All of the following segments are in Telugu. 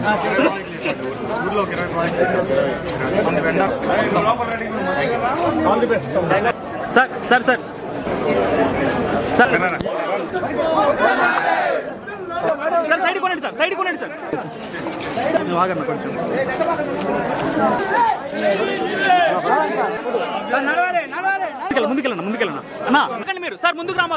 ఊర్లో ఒక ఇరవై all the best sir sir sir. Sir. Sir side కొనండి సార్ సైడ్ కొనండి సార్. నువ్వు ఆగన్న కొంచెం ముందుకెళ్ళ ముందుకెళ్ళన్నా ముందుకెళ్ళన్నా అన్నా ఎందుకండి మీరు. సార్ ముందుకు రామా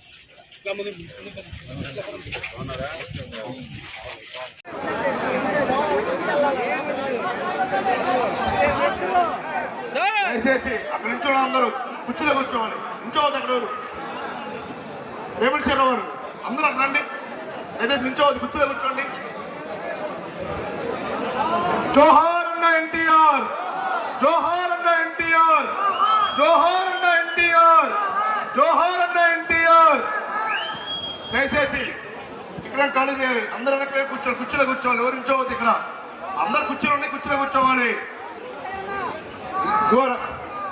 దయచేసి అక్కడ నుంచో అందరూ. కుర్చీలో కూర్చోవాలి నుంచోవద్దు అక్కడ రేపటి చెర్ర వారు అందరూ అక్కడ రండి. దయచేసి నుంచోవద్దు కుర్చీలో కూర్చోండి. జోహార్ అన్న ఎన్టీఆర్. జోహార్ అన్న ఎన్టీఆర్. జోహార్ అన్న ఎన్టీఆర్. జోహార్ అన్న ఎన్టీఆర్. దయచేసి ఇక్కడ ఖాళీ చేయాలి అందరూ వెనక్కి కూర్చోవాలి కుర్చీలో కూర్చోవాలి ఎవరు నుంచోవద్దు ఇక్కడ. అందరు కుర్చీలో ఉన్నాయి కుర్చీలో కూర్చోవాలి.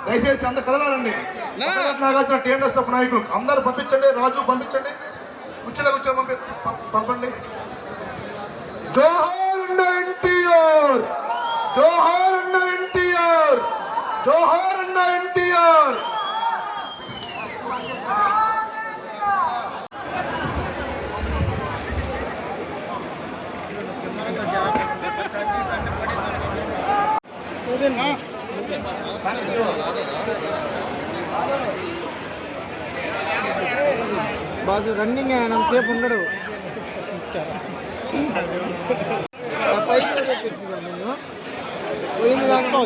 దయచేసి అందరు కదలండి నాగార్జున టీఎన్ఎస్ఎఫ్ నాయకులు అందరూ పంపించండి రాజు పంపించండి. కూర్చోలే కూర్చో పంపి పంపండి. జోహార్ ఎన్టీఆర్! జోహార్ ఎన్టీఆర్! జోహార్ అన్న ఎన్టీఆర్! బాసు రన్నింగ్ ఆయన సేపు ఉండడు.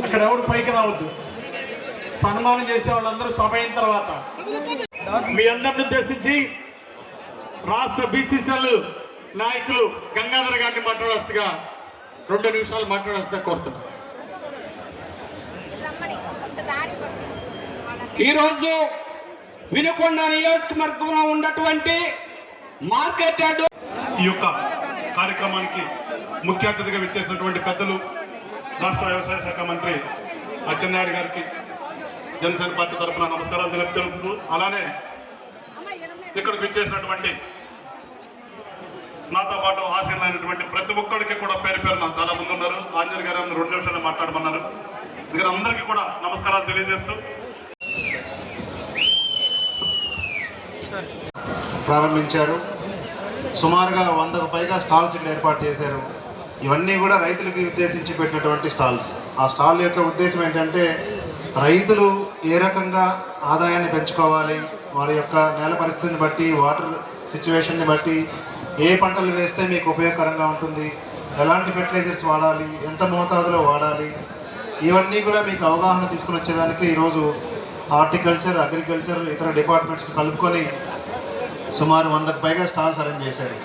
ఇక్కడ ఎవరు పైకి రావద్దు. సన్మానం చేసే వాళ్ళందరూ సభ అయిన తర్వాత మీ అందరిని ఉద్దేశించి రాష్ట్ర బీసీసీఎల్ నాయకులు గంగాధర్ గారిని మాట్లాడవస్తుగా రెండు నిమిషాలు దారి పడుతుంది ఈరోజు వినుకొండ నియోజకవర్గంలో ఉన్నటువంటి మార్కెట్ యార్డు ఈ యొక్క కార్యక్రమానికి ముఖ్య అతిథిగా విచ్చేసినటువంటి పెద్దలు రాష్ట్ర వ్యవసాయ శాఖ మంత్రి అచ్చెన్నాయుడు గారికి జనసేన పార్టీ తరఫున నమస్కారాలు తెలుపుతూ అలానే ఇక్కడికి విచ్చేసినటువంటి నాతో పాటు ఆశీర్లైనటువంటి ప్రతి ఒక్కరికి కూడా పేరు పేరున చాలా మంది ఉన్నారు. ఆంజనేయ గారు రెండు నిమిషాలు మాట్లాడమన్నారు. ఇక్కడ అందరికీ కూడా నమస్కారాలు తెలియజేస్తూ ప్రారంభించారు. సుమారుగా వందకు పైగా స్టాల్స్ ఇక్కడ ఏర్పాటు చేశారు. ఇవన్నీ కూడా రైతులకి ఉద్దేశించి పెట్టినటువంటి స్టాల్స్. ఆ స్టాల్ యొక్క ఉద్దేశం ఏంటంటే రైతులు ఏ రకంగా ఆదాయాన్ని పెంచుకోవాలి వారి యొక్క నేల పరిస్థితిని బట్టి వాటర్ సిచ్యువేషన్ని బట్టి ఏ పంటలు వేస్తే మీకు ఉపయోగకరంగా ఉంటుంది ఎలాంటి ఫెర్టిలైజర్స్ వాడాలి ఎంత మోతాదులో వాడాలి ఇవన్నీ కూడా మీకు అవగాహన తీసుకుని వచ్చేదానికి ఈరోజు హార్టికల్చర్ అగ్రికల్చర్ ఇతర డిపార్ట్మెంట్స్ కలుపుకొని సుమారు వందకు పైగా స్టాల్స్ అరేంజ్ చేశారు.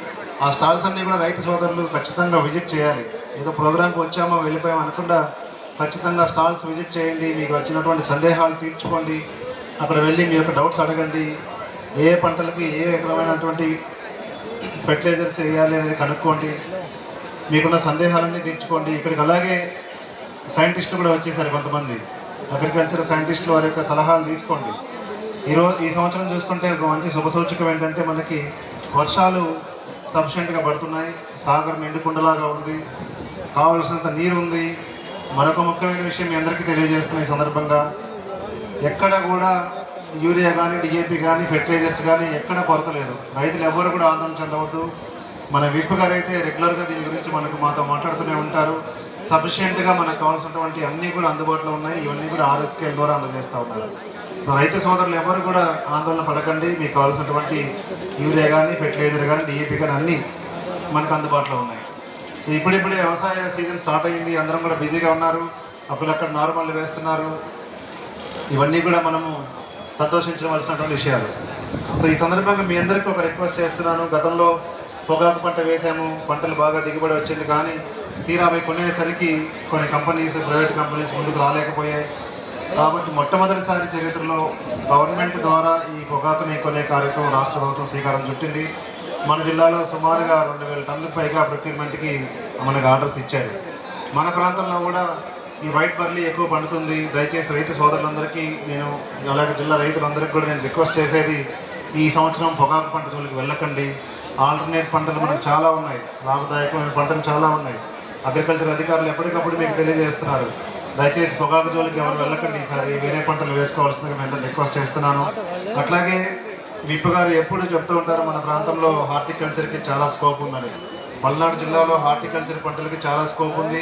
ఆ స్టాల్స్ అన్నీ కూడా రైతు సోదరులు ఖచ్చితంగా విజిట్ చేయాలి. ఏదో ప్రోగ్రామ్కి వచ్చామో వెళ్ళిపోయాం అనకుండా ఖచ్చితంగా స్టాల్స్ విజిట్ చేయండి. మీకు వచ్చినటువంటి సందేహాలు తీర్చుకోండి. అక్కడ వెళ్ళి మీ యొక్క డౌట్స్ అడగండి. ఏ పంటలకి ఏ రకమైనటువంటి ఫెర్టిలైజర్స్ వేయాలి అనేది కనుక్కోండి. మీకున్న సందేహాలన్నీ తీర్చుకోండి. ఇక్కడికి అలాగే సైంటిస్టులు కూడా వచ్చేసారు కొంతమంది. అగ్రికల్చర్ సైంటిస్టులు వారి యొక్క సలహాలు తీసుకోండి. ఈరోజు ఈ సంవత్సరం చూసుకుంటే ఒక మంచి శుభ సూచకం ఏంటంటే మనకి వర్షాలు సఫిషియెంట్గా పడుతున్నాయి. సాగర్ నిండుకుండలాగా ఉంది. కావలసినంత నీరు ఉంది. మరొక ముఖ్యమైన విషయం మీ అందరికీ తెలియజేస్తున్న ఈ సందర్భంగా ఎక్కడ కూడా యూరియా కానీ డిఏపి కానీ ఫెర్టిలైజర్స్ కానీ ఎక్కడ కొరత లేదు. రైతులు ఎవరు కూడా ఆందోళన చెందవద్దు. మన విప్ గారు అయితే రెగ్యులర్గా దీని గురించి మనకు మాతో మాట్లాడుతూనే ఉంటారు. సఫిషియెంట్గా మనకు కావాల్సినటువంటి అన్నీ కూడా అందుబాటులో ఉన్నాయి. ఇవన్నీ కూడా ఆర్ఎస్కే ద్వారా అందజేస్తూ ఉన్నారు. సో రైతు సోదరులు ఎవరు కూడా ఆందోళన పడకండి. మీకు కావాల్సినటువంటి యూరియా కానీ ఫెర్టిలైజర్ కానీ డిఏపి కానీ అన్నీ మనకు అందుబాటులో ఉన్నాయి. సో ఇప్పుడిప్పుడే వ్యవసాయ సీజన్ స్టార్ట్ అయ్యింది. అందరం కూడా బిజీగా ఉన్నారు. అక్కడక్కడ నార్మల్ వేస్తున్నారు. ఇవన్నీ కూడా మనము సంతోషించవలసినటువంటి విషయాలు. సో ఈ సందర్భంగా మీ అందరికీ ఒక రిక్వెస్ట్ చేస్తున్నాను. గతంలో పొగాకు పంట వేసాము. పంటలు బాగా దిగుబడి వచ్చింది కానీ తీరా అవి కొనేసరికి కొన్ని కంపెనీస్ ప్రైవేట్ కంపెనీస్ ముందుకు రాలేకపోయాయి. కాబట్టి మొట్టమొదటిసారి చరిత్రలో గవర్నమెంట్ ద్వారా ఈ పొగాకుని కొనే కార్యక్రమం రాష్ట్ర ప్రభుత్వం శ్రీకారం చుట్టింది. మన జిల్లాలో సుమారుగా రెండు వేల టన్నులకు పైగా ప్రొక్యూర్మెంట్కి మనకు ఆర్డర్స్ ఇచ్చారు. మన ప్రాంతంలో కూడా ఈ వైట్ బర్లీ ఎక్కువ పండుతుంది. దయచేసి రైతు సోదరులందరికీ నేను అలాగే జిల్లా రైతులందరికీ కూడా నేను రిక్వెస్ట్ చేసేది ఈ సంవత్సరం పొగాకు పంట జోలికి వెళ్ళకండి. ఆల్టర్నేట్ పంటలు మనకు చాలా ఉన్నాయి. లాభదాయకమైన పంటలు చాలా ఉన్నాయి. అగ్రికల్చర్ అధికారులు ఎప్పటికప్పుడు మీకు తెలియజేస్తున్నారు. దయచేసి పొగాకు జోలికి ఎవరు వెళ్ళకండి. ఈసారి వేరే పంటలు వేసుకోవాల్సిందిగా నేను రిక్వెస్ట్ చేస్తున్నాను. అట్లాగే విప్పు గారు ఎప్పుడు చెప్తూ ఉంటారు మన ప్రాంతంలో హార్టికల్చర్కి చాలా స్కోప్ ఉందని. పల్నాడు జిల్లాలో హార్టికల్చర్ పంటలకి చాలా స్కోప్ ఉంది.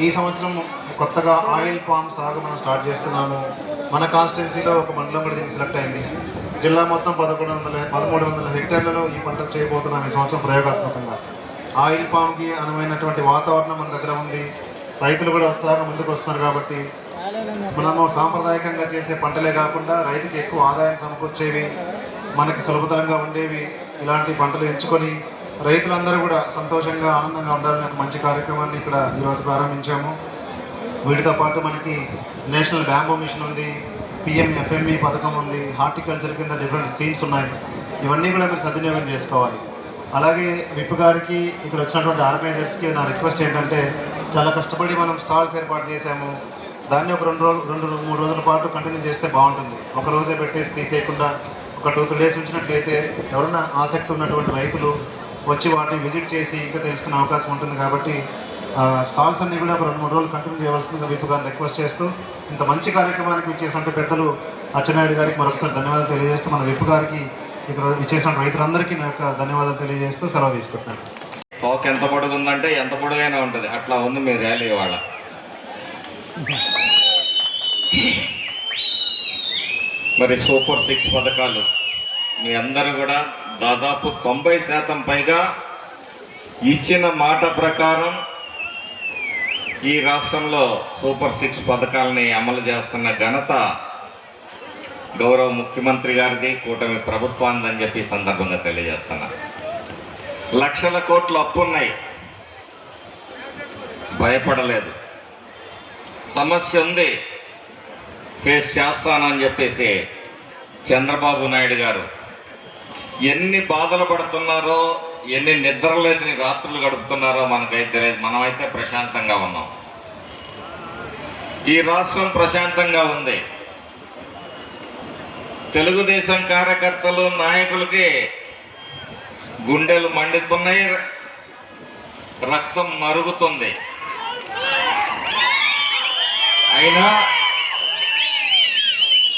ఈ సంవత్సరం కొత్తగా ఆయిల్ పామ్ సాగు మనం స్టార్ట్ చేస్తున్నాము. మన కాన్స్టిట్యున్సీలో ఒక మండలం కూడా దీనికి సెలెక్ట్ అయింది. జిల్లా మొత్తం పదకొండు వందల పదమూడు వందల హెక్టార్లలో ఈ పంట చేయబోతున్నాం ఈ సంవత్సరం ప్రయోగాత్మకంగా. ఆయిల్ పామ్కి అనువైనటువంటి వాతావరణం మన దగ్గర ఉంది. రైతులు కూడా ఉత్సాహంగా ముందుకు వస్తున్నారు కాబట్టి మనము సాంప్రదాయకంగా చేసే పంటలే కాకుండా రైతుకి ఎక్కువ ఆదాయం సమకూర్చేవి మనకి సులభతరంగా ఉండేవి ఇలాంటి పంటలు ఎంచుకొని రైతులందరూ కూడా సంతోషంగా ఆనందంగా ఉండాలనే ఒక మంచి కార్యక్రమాన్ని ఇక్కడ ఈరోజు ప్రారంభించాము. వీటితో పాటు మనకి నేషనల్ బ్యాంబో మిషన్ ఉంది పిఎం ఎఫ్ఎంఈ పథకం ఉంది హార్టికల్చర్ కింద డిఫరెంట్ స్కీమ్స్ ఉన్నాయి. ఇవన్నీ కూడా మీరు సద్వినియోగం చేసుకోవాలి. అలాగే విప్ గారికి ఇక్కడ వచ్చినటువంటి ఆర్గనైజర్స్కి నా రిక్వెస్ట్ ఏంటంటే చాలా కష్టపడి మనం స్టాల్స్ ఏర్పాటు చేశాము. దాన్ని ఒక రెండు రోజులు రెండు మూడు రోజుల పాటు కంటిన్యూ చేస్తే బాగుంటుంది. ఒక రోజే పెట్టేసి తీసేయకుండా ఒక టూ త్రీ డేస్ ఉంచినట్లయితే ఎవరైనా ఆసక్తి ఉన్నటువంటి రైతులు వచ్చి వాటిని విజిట్ చేసి ఇంకా తెలుసుకునే అవకాశం ఉంటుంది కాబట్టి స్టాల్స్ అన్ని కూడా ఒక రెండు మూడు రోజులు కంటిన్యూ చేయవలసిందిగా విప్ గారిని రిక్వెస్ట్ చేస్తూ ఇంత మంచి కార్యక్రమానికి ఇచ్చేసినట్టు పెద్దలు అచ్చెన్నాయుడు గారికి మరొకసారి ధన్యవాదాలు తెలియజేస్తూ మన విప్ గారికి ఇక్కడ ఇచ్చేసిన రైతులందరికీ నా యొక్క ధన్యవాదాలు తెలియజేస్తూ సెలవు తీసుకుంటున్నాను. తోక ఎంత పొడుగు ఉందంటే ఎంత పొడుగైనా ఉంటుంది. అట్లా ఉంది మీ ర్యాలీ ఇవాళ. మరి సూపర్ సిక్స్ పథకాలు. మీ అందరూ కూడా దాదాపు తొంభై శాతం పైగా ఇచ్చిన మాట ప్రకారం ఈ రాష్ట్రంలో సూపర్ సిక్స్ పథకాలని అమలు చేస్తున్న ఘనత గౌరవ ముఖ్యమంత్రి గారిది కూటమి ప్రభుత్వాన్ని అని చెప్పి సందర్భంగా తెలియజేస్తున్నా. లక్షల కోట్లు అప్పున్నాయి. భయపడలేదు. సమస్య ఉంది. ఫేస్ చేస్తానని చెప్పేసి చంద్రబాబు నాయుడు గారు ఎన్ని బాధలు పడుతున్నారో ఎన్ని నిద్రలేని రాత్రులు గడుపుతున్నారో మనకైతే తెలియదు. మనమైతే ప్రశాంతంగా ఉన్నాం. ఈ రాష్ట్రం ప్రశాంతంగా ఉంది. తెలుగుదేశం కార్యకర్తలు నాయకులకి గుండెలు మండుతున్నాయి రక్తం మరుగుతుంది. అయినా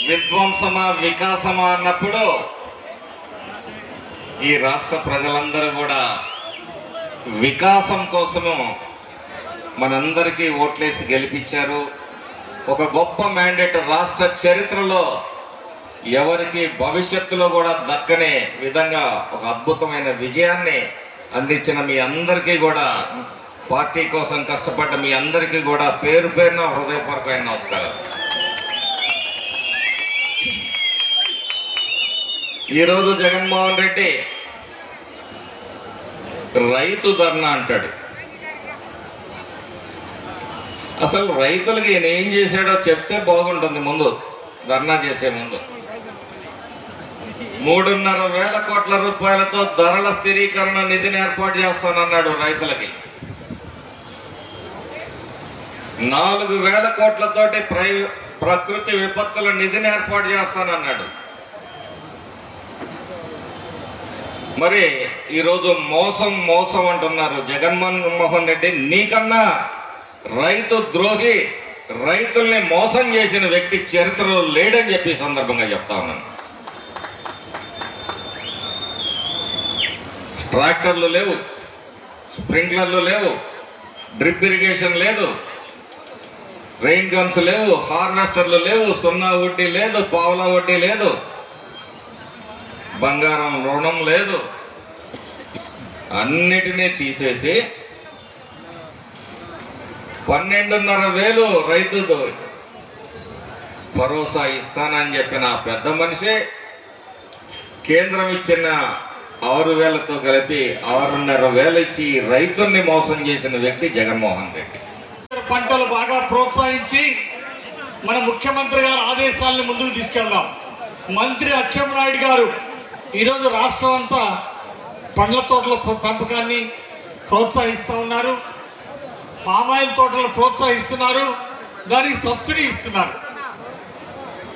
విధ్వంసమా వికాసమా అన్నప్పుడు ఈ రాష్ట్ర ప్రజలందరూ కూడా వికాసం కోసము మనందరికీ ఓట్లేసి గెలిపించారు. ఒక గొప్ప మ్యాండేట్ రాష్ట్ర చరిత్రలో ఎవరికి భవిష్యత్తులో కూడా దక్కనే విధంగా ఒక అద్భుతమైన విజయాన్ని అందించిన మీ అందరికీ కూడా పార్టీ కోసం కష్టపడ్డ మీ అందరికీ కూడా పేరు పేరున హృదయపూర్వకమైన నమస్కారం ఈరోజు జగన్మోహన్ రెడ్డి రైతు ధర్నా అంటాడు. అసలు రైతులకి నేను ఏం చేశాడో చెప్తే బాగుంటుంది ముందు ధర్నా చేసే ముందు. మూడున్నర వేల కోట్ల రూపాయలతో ధరల స్థిరీకరణ నిధిని ఏర్పాటు చేస్తానన్నాడు రైతులకి. నాలుగు వేల కోట్లతోటి ప్రై ప్రకృతి విపత్తుల నిధిని ఏర్పాటు చేస్తానన్నాడు. మరి ఈరోజు మోసం మోసం అంటున్నారు జగన్మోహన్ రెడ్డి. నీకన్నా రైతు ద్రోహి రైతుల్ని మోసం చేసిన వ్యక్తి చరిత్రలో లేడని చెప్పి సందర్భంగా చెప్తా ఉన్నాను. ట్రాక్టర్లు లేవు స్ప్రింక్లర్లు లేవు డ్రిప్ ఇరిగేషన్ లేదు రెయిన్ గన్స్ లేవు హార్వెస్టర్లు లేవు సున్నా వడ్డీ లేదు పావుల వడ్డీ లేదు బంగారం రుణం లేదు. అన్నిటినీ తీసేసి పన్నెండున్నర వేలు రైతు భరోసా ఇస్తానని చెప్పిన పెద్ద మనిషి కేంద్రం ఇచ్చిన ఆరు వేలతో కలిపి ఆరున్నర వేలు ఇచ్చి రైతుల్ని మోసం చేసిన వ్యక్తి జగన్మోహన్ రెడ్డి. పంటలు బాగా ప్రోత్సహించి మన ముఖ్యమంత్రి గారి ఆదేశాలను ముందుకు తీసుకెళ్దాం. మంత్రి అచ్చెన్నాయుడు గారు ఈరోజు రాష్ట్రం అంతా పండ్ల తోటల పెంపకాన్ని ప్రోత్సహిస్తూ ఉన్నారు. పామాయిల్ తోటలను ప్రోత్సహిస్తున్నారు. దానికి సబ్సిడీ ఇస్తున్నారు.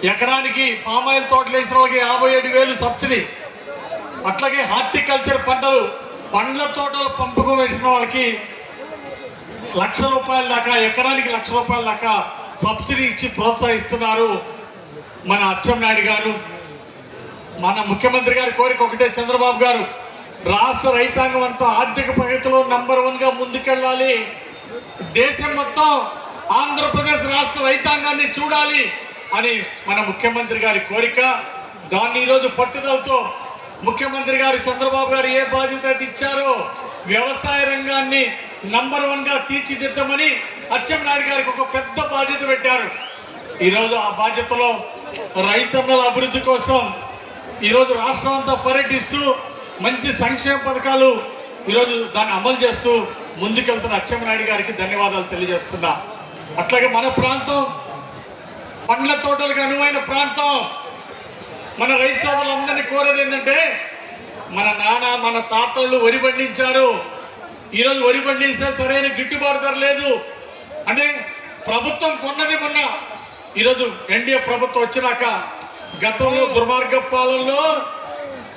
ఎకరానికి పామాయిల్ తోటలు వేసిన వాళ్ళకి యాభై ఏడు వేలు సబ్సిడీ. అట్లాగే హార్టికల్చర్ పంటలు పండ్ల తోటలు పంపకం వేసిన వాళ్ళకి లక్ష రూపాయల దాకా ఎకరానికి లక్ష రూపాయల దాకా సబ్సిడీ ఇచ్చి ప్రోత్సహిస్తున్నారు మన అచ్చెన్నాయుడు గారు. మన ముఖ్యమంత్రి గారి కోరిక ఒకటే చంద్రబాబు గారు రాష్ట్ర రైతాంగం అంతా ఆర్థిక ప్రగతిలో నంబర్ వన్గా ముందుకెళ్ళాలి. దేశం మొత్తం ఆంధ్రప్రదేశ్ రాష్ట్ర రైతాంగాన్ని చూడాలి అని మన ముఖ్యమంత్రి గారి కోరిక. దాన్ని ఈరోజు పట్టుదలతో ముఖ్యమంత్రి గారు చంద్రబాబు గారు ఏ బాధ్యత ఇచ్చారో వ్యవసాయ రంగాన్ని నంబర్ వన్గా తీర్చిదిద్దమని అచ్చెన్నాయుడు గారికి ఒక పెద్ద బాధ్యత పెట్టారు. ఈరోజు ఆ బాధ్యతలో రైతన్నల అభివృద్ధి కోసం ఈరోజు రాష్ట్రం అంతా పర్యటిస్తూ మంచి సంక్షేమ పథకాలు ఈరోజు దాన్ని అమలు చేస్తూ ముందుకెళ్తున్న అచ్చెన్నాయుడు గారికి ధన్యవాదాలు తెలియజేస్తున్నా. అట్లాగే మన ప్రాంతం పండ్ల తోటలకు అనువైన ప్రాంతం. మన రైతు సోదరులందరినీ కోరేది ఏంటంటే మన నాన్న మన తాతలు వరి పండించారు. ఈరోజు వరి పండిస్తే సరైన గిట్టుబాటు ధర లేదు. అంటే ప్రభుత్వం కొన్నది మొన్న. ఈరోజు ఎన్డీఏ ప్రభుత్వం వచ్చినాక గతంలో దుర్మార్గ పాలనలో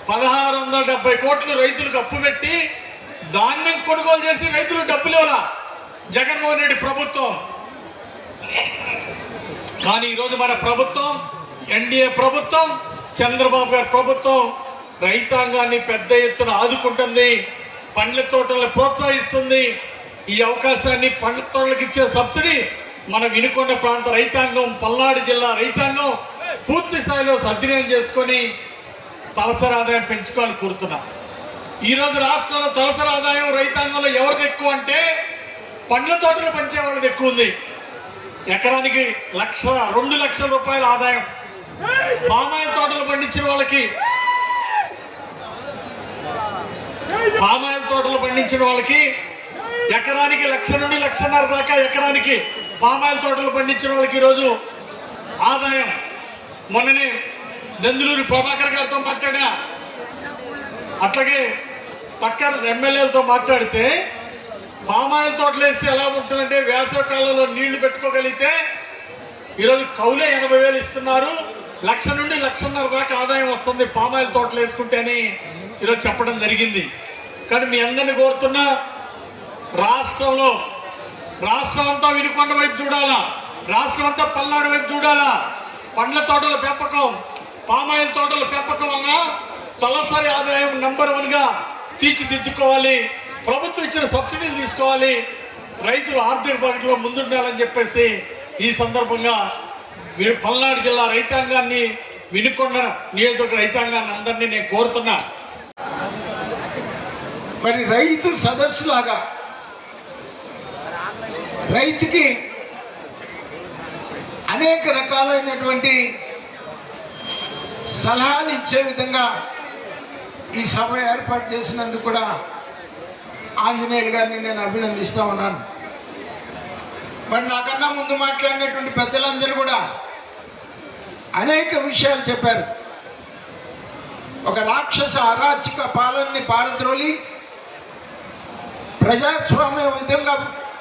పదహారు వందల డెబ్బై కోట్లు రైతులకు అప్పు పెట్టి ధాన్యం కొనుగోలు చేసి రైతులు డబ్బులు ఇవ్వాల? జగన్మోహన్ రెడ్డి ప్రభుత్వం. కానీ ఈరోజు మన ప్రభుత్వం ఎన్డీఏ ప్రభుత్వం చంద్రబాబు గారి ప్రభుత్వం రైతాంగాన్ని పెద్ద ఎత్తున ఆదుకుంటుంది పండ్ల తోటలను ప్రోత్సహిస్తుంది. ఈ అవకాశాన్ని పండ్ల తోటలకు ఇచ్చే సబ్సిడీ మన వినుకొండ ప్రాంత రైతాంగం పల్నాడు జిల్లా రైతాంగం పూర్తి స్థాయిలో సద్వినియోగం చేసుకొని తలసరి ఆదాయం పెంచుకోవాలని కోరుతున్నా. ఈరోజు రాష్ట్రంలో తలసరి ఆదాయం రైతాంగంలో ఎవరిది ఎక్కువ అంటే పండ్ల తోటలు పెంచే వాళ్ళది ఎక్కువ ఉంది. ఎకరానికి లక్ష రెండు లక్షల రూపాయల ఆదాయం. పామాయిల్ తోటలు పండించిన వాళ్ళకి. పామాయిల్ తోటలు పండించిన వాళ్ళకి ఎకరానికి లక్ష నుండి లక్షన్నర దాకా ఎకరానికి పామాయిల్ తోటలు పండించిన వాళ్ళకి ఈరోజు ఆదాయం. మొన్ననే నందులూరి ప్రభాకర్ గారితో మాట్లాడా. అట్లాగే పక్క ఎమ్మెల్యేలతో మాట్లాడితే పామాయిల్ తోటలు వేస్తే ఎలా ఉంటుందంటే వేసవ కాలంలో నీళ్ళు పెట్టుకోగలిగితే ఈరోజు కౌలే ఎనభై వేలు ఇస్తున్నారు. లక్ష నుండి లక్షన్నర దాకా ఆదాయం వస్తుంది. పామాయిల్ తోటలు వేసుకుంటేనే ఈరోజు చెప్పడం జరిగింది. కానీ మీ అందరిని కోరుతున్నా రాష్ట్రంలో రాష్ట్రం అంతా వినుకొండ వైపు చూడాలా? రాష్ట్రం అంతా పల్నాడు వైపు చూడాలా? పండ్ల తోటల పెంపకం పామాయిల్ తోటల పెంపకం వల్ల తలసరి ఆదాయం నంబర్ వన్గా తీర్చిదిద్దుకోవాలి. ప్రభుత్వం ఇచ్చిన సబ్సిడీలు తీసుకోవాలి. రైతులు ఆర్థిక బడ్జెట్లో ముందుండాలని చెప్పేసి ఈ సందర్భంగా మీరు పల్నాడు జిల్లా రైతాంగాన్ని వినుకొండ నియోజకవర్గ రైతాంగాన్ని అందరినీ నేను కోరుతున్నా. మరి రైతు సదస్సు లాగా రైతుకి అనేక రకాలైనటువంటి సలహాలు ఇచ్చే విధంగా ఈ సభ ఏర్పాటు చేసినందుకు కూడా ఆంజనేయులు గారిని నేను అభినందిస్తూ ఉన్నాను. మరి నాకన్నా ముందు మాట్లాడినటువంటి పెద్దలందరూ కూడా అనేక విషయాలు చెప్పారు. ఒక రాక్షస అరాచక పాలనని పారద్రోలి ప్రజాస్వామ్య విధంగా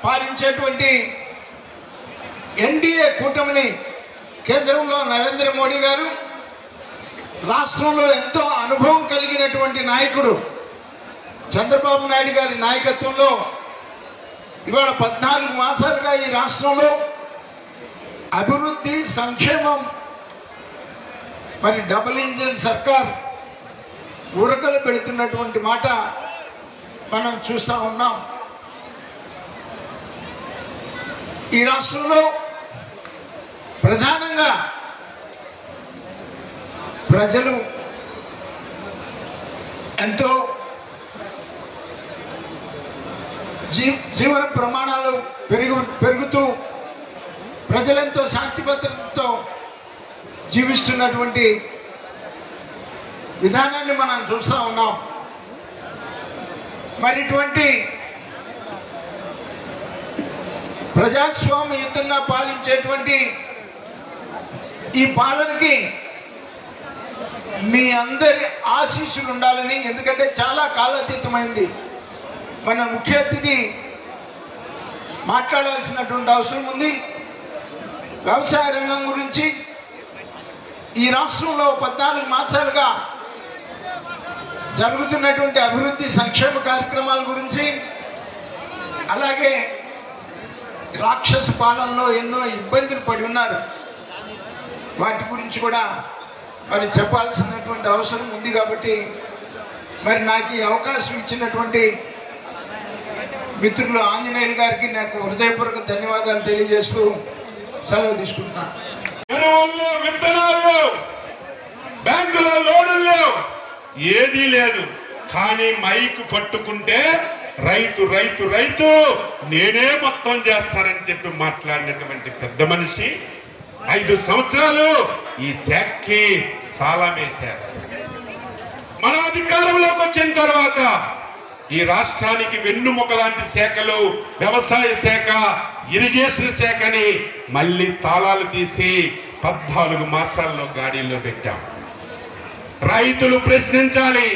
పాలించేటువంటి ఎన్డీఏ కూటమిని కేంద్రంలో నరేంద్ర మోడీ గారు రాష్ట్రంలో ఎంతో అనుభవం కలిగినటువంటి నాయకుడు చంద్రబాబు నాయుడు గారి నాయకత్వంలో ఇవాళ పద్నాలుగు మాసాలుగా ఈ రాష్ట్రంలో అభివృద్ధి సంక్షేమం మరి డబుల్ ఇంజిన్ సర్కార్ ఉరకలు పెడుతున్నటువంటి మాట మనం చూస్తూ ఉన్నాం. ఈ రాష్ట్రంలో ప్రధానంగా ప్రజలు ఎంతో జీ జీవన ప్రమాణాలు పెరుగు పెరుగుతూ ప్రజలెంతో శాంతి భద్రతతో జీవిస్తున్నటువంటి విధానాన్ని మనం చూస్తూ ఉన్నాం. మరి ఇటువంటి ప్రజాస్వామ్యయుతంగా పాలించేటువంటి ఈ పాలనకి మీ అందరి ఆశీస్సులు ఉండాలని ఎందుకంటే చాలా కాలాతీతమైంది. మన ముఖ్య అతిథి మాట్లాడాల్సినటువంటి అవసరం ఉంది. వ్యవసాయ రంగం గురించి ఈ రాష్ట్రంలో పద్నాలుగు మాసాలుగా జరుగుతున్నటువంటి అభివృద్ధి సంక్షేమ కార్యక్రమాల గురించి అలాగే రాక్షస పాలనలో ఎన్నో ఇబ్బందులు పడి ఉన్నారు. వాటి గురించి కూడా మరి చెప్పాల్సినటువంటి అవసరం ఉంది కాబట్టి మరి నాకు ఈ అవకాశం ఇచ్చినటువంటి మిత్రులు ఆంజనేయులు గారికి నాకు హృదయపూర్వక ధన్యవాదాలు తెలియజేస్తూ సెలవు తీసుకుంటున్నాను ఎరువుల్లో బ్యాంకులో లోన్లు ఏదీ లేదు. కానీ మైక్ పట్టుకుంటే రైతు రైతు రైతు నేనే మొత్తం చేస్తానని చెప్పి మాట్లాడినటువంటి పెద్ద మనిషి ఐదు సంవత్సరాలు ఈ శాఖకి తాళం వేశారు. మన అధికారంలోకి వచ్చిన తర్వాత ఈ రాష్ట్రానికి వెన్నుముక లాంటి శాఖలు వ్యవసాయ శాఖ ఇరిగేషన్ శాఖని మళ్ళీ తాళాలు తీసి పద్నాలుగు మాసాల్లో గాడీల్లో పెట్టాం. రైతులు ప్రశ్నించాలి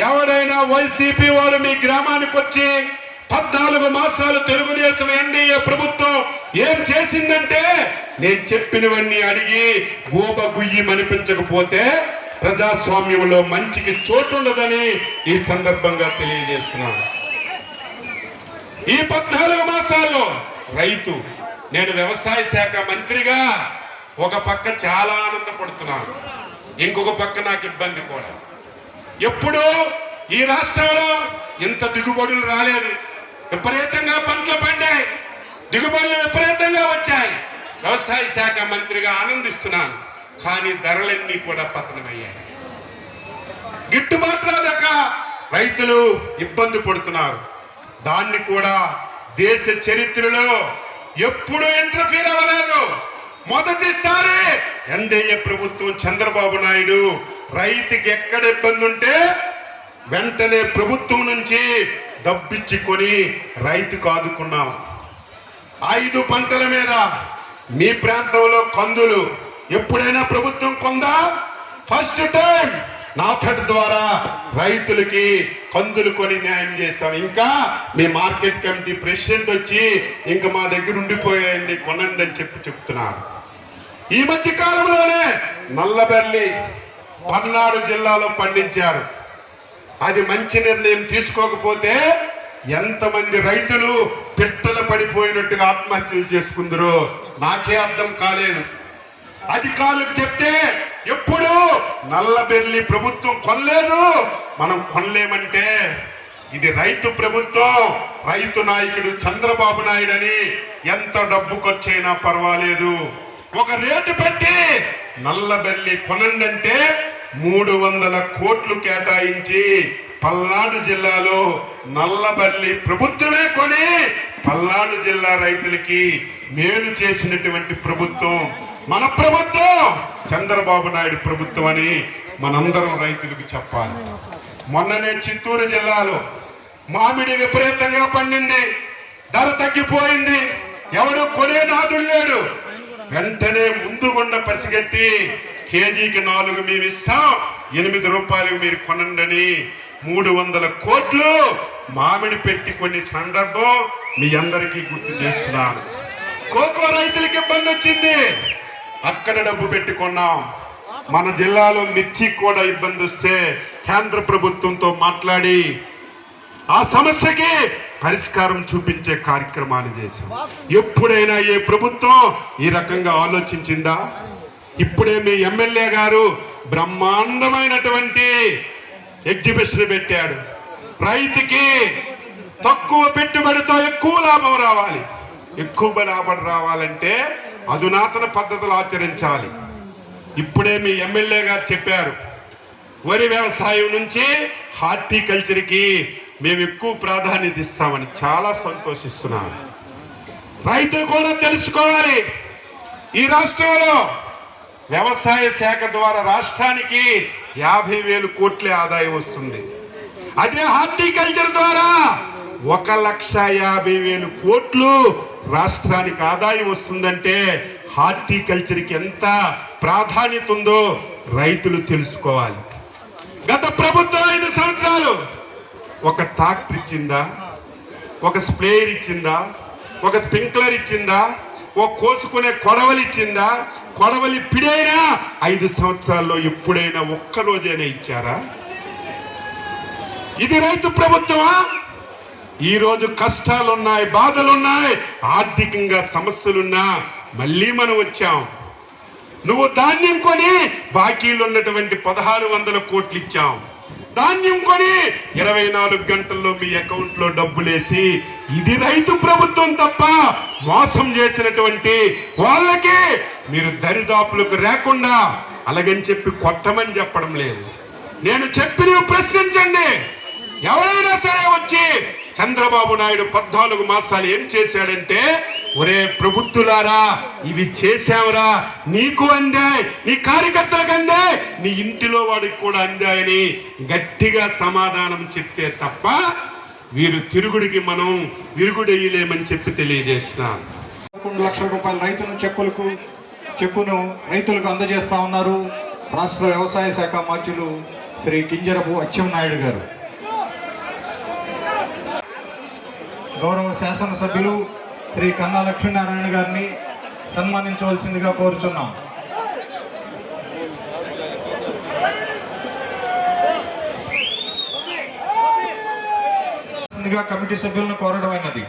ఎవరైనా వైసీపీ వారు మీ గ్రామానికి వచ్చి పద్నాలుగు మాసాలు తెలుగుదేశం ఎన్డీఏ ప్రభుత్వం ఏం చేసిందంటే నేను చెప్పినవన్నీ అడిగి గోబ గుయ్యి మనిపించకపోతే ప్రజాస్వామ్యంలో మంచికి చోటు ఉండదని ఈ సందర్భంగా తెలియజేస్తున్నాను. ఈ పద్నాలుగు మాసాల్లో రైతు నేను వ్యవసాయ శాఖ మంత్రిగా ఒక పక్క చాలా ఆనందపడుతున్నాను. ఇంకొక పక్క నాకు ఇబ్బంది కూడా. ఎప్పుడూ ఈ రాష్ట్రంలో ఇంత దిగుబడులు రాలేదు. విపరీతంగా పంటలు పండాయి. దిగుబడులు విపరీతంగా వచ్చాయి. వ్యవసాయ శాఖ మంత్రిగా ఆనందిస్తున్నాను. కానీ ధరలన్నీ కూడా పతనమయ్యాయి. గిట్టుబాటు రాదక రైతులు ఇబ్బంది పడుతున్నారు. దాన్ని కూడా దేశ చరిత్రలో ఎప్పుడు ఇంటర్ఫీర్ అవ్వలేదు. మొదటిసారి ఎన్డీఏ ప్రభుత్వం చంద్రబాబు నాయుడు రైతుకి ఎక్కడ ఇబ్బంది ఉంటే వెంటనే ప్రభుత్వం నుంచి డబ్బిచ్చుకొని రైతుకు ఆదుకున్నాం ఐదు పంటల మీద మీ ప్రాంతంలో కందులు ఎప్పుడైనా ప్రభుత్వం కొందా? ఫస్ట్ టైం నాఫెడ్ ద్వారా రైతులకి కందులు కొని న్యాయం చేశాం. ఇంకా మీ మార్కెట్ కమిటీ ప్రెసిడెంట్ వచ్చి ఇంకా మా దగ్గర ఉండిపోయాయండి కొనండి అని చెప్పి చెప్తున్నారు. ఈ మధ్య కాలంలోనే నల్లబెల్లి పల్నాడు జిల్లాలో పండించారు. అది మంచి నిర్ణయం తీసుకోకపోతే ఎంతమంది రైతులు పిట్టలు పడిపోయినట్టుగా ఆత్మహత్యలు చేసుకుందరో నాకే అర్థం కాలేదు. అధికారులకు చెప్తే ఎప్పుడు నల్లబెల్లి ప్రభుత్వం కొనలేదు. మనం కొనలేమంటే ఇది రైతు ప్రభుత్వం. రైతు నాయకుడు చంద్రబాబు నాయుడు అని ఎంత డబ్బు ఖర్చైనా పర్వాలేదు. ఒక రేటు పెట్టి నల్లబెల్లి కొనండి అంటే మూడు వందల కోట్లు కేటాయించి పల్నాడు జిల్లాలో నల్లబల్లి ప్రభుత్వమే కొని పల్నాడు జిల్లా రైతులకి మేలు చేసినటువంటి ప్రభుత్వం మన ప్రభుత్వం. చంద్రబాబు నాయుడు ప్రభుత్వం అని మనందరం రైతులకు చెప్పాలి. మొన్ననే చిత్తూరు జిల్లాలో మామిడి విపరీతంగా పండింది. ధర తగ్గిపోయింది. ఎవడు కొనే నాదుడు లేడు. వెంటనే ముందుగుండ పసిగట్టి కేజీకి నాలుగు మేము ఇస్తాం. ఎనిమిది రూపాయలు మీరు కొనండి మూడు వందల కోట్లు మామిడి పెట్టి కొన్ని సందర్భం మీ అందరికీ గుర్తు చేస్తున్నాను. కోకో రైతులకి ఇబ్బంది వచ్చింది. అక్కడ డబ్బు పెట్టుకున్నాం. మన జిల్లాలో మిర్చి కూడా ఇబ్బంది వస్తే కేంద్ర ప్రభుత్వంతో మాట్లాడి ఆ సమస్యకి పరిష్కారం చూపించే కార్యక్రమాన్ని చేశాం. ఎప్పుడైనా ఏ ప్రభుత్వం ఈ రకంగా ఆలోచించిందా? ఇప్పుడే మీ ఎమ్మెల్యే గారు బ్రహ్మాండమైనటువంటి ఎగ్జిబిషన్ పెట్టాడు. రైతుకి తక్కువ పెట్టుబడితో ఎక్కువ లాభం రావాలి. ఎక్కువ లాభం రావాలంటే అధునాతన పద్ధతులు ఆచరించాలి. ఇప్పుడే మీ ఎమ్మెల్యే గారు చెప్పారు వరి వ్యవసాయం నుంచి హార్టికల్చర్కి మేము ఎక్కువ ప్రాధాన్యత ఇస్తామని చాలా సంతోషిస్తున్నాను. రైతులు కూడా తెలుసుకోవాలి. ఈ రాష్ట్రంలో వ్యవసాయ శాఖ ద్వారా రాష్ట్రానికి యాభై వేలు కోట్ల ఆదాయం వస్తుంది. అదే హార్టికల్చర్ ద్వారా ఒక లక్ష యాభై వేలు కోట్లు రాష్ట్రానికి ఆదాయం వస్తుందంటే హార్టికల్చర్కి ఎంత ప్రాధాన్యత ఉందో రైతులు తెలుసుకోవాలి. గత ప్రభుత్వం ఐదు సంవత్సరాలు ఒక ట్రాక్టర్ ఇచ్చిందా? ఒక స్ప్రేయర్ ఇచ్చిందా? ఒక స్ప్రింక్లర్ ఇచ్చిందా? ఒక కోసుకునే కొడవలి ఇచ్చిందా? కొడవలి పిడైనా ఐదు సంవత్సరాల్లో ఎప్పుడైనా ఒక్కరోజైనా ఇచ్చారా? ఇది రైతు ప్రభుత్వమా? ఈరోజు రోజు కష్టాలున్నాయి బాధలున్నాయి ఆర్థికంగా సమస్యలున్నా మళ్ళీ మనం వచ్చాం. నువ్వు ధాన్యం కొని బాకీలు ఉన్నటువంటి పదహారు వందల కోట్లు ఇచ్చాం. ధాన్యం కొని ఇరవై నాలుగు గంటల్లో మీ అకౌంట్లో డబ్బులేసి ఇది రైతు ప్రభుత్వం తప్ప మోసం చేసినటువంటి వాళ్ళకి మీరు దరిదాపులకు రాకుండా అలాగని చెప్పి కొట్టమని చెప్పడం లేదు. నేను చెప్పినవి ప్రశ్నించండి. ఎవరైనా సరే వచ్చి చంద్రబాబు నాయుడు పద్నాలుగు మాసాలు ఏం చేశాడంటే ఒరే ప్రభుత్వులారా ఇవి చేశావురా నీకు అందాయి నీ కార్యకర్తలకు అందాయి నీ ఇంటిలో వాడికి కూడా అందాయని గట్టిగా సమాధానం చెప్తే తప్ప వీరు తిరుగుడికి మనం విరుగుడెయ్యలేమని చెప్పి తెలియజేస్తున్నాం పదకొండు లక్షల రూపాయల రైతుల చెక్కులకు చెక్కును రైతులకు అందజేస్తా ఉన్నారు రాష్ట్ర వ్యవసాయ శాఖ మంత్రులు శ్రీ కింజరపు అచ్చెం నాయుడు గారు. గౌరవ శాసనసభ్యులు శ్రీ కన్నా లక్ష్మీనారాయణ గారిని సన్మానించవలసిందిగా కోరుచున్నాం. కమిటీ సభ్యులను కోరడమైనది.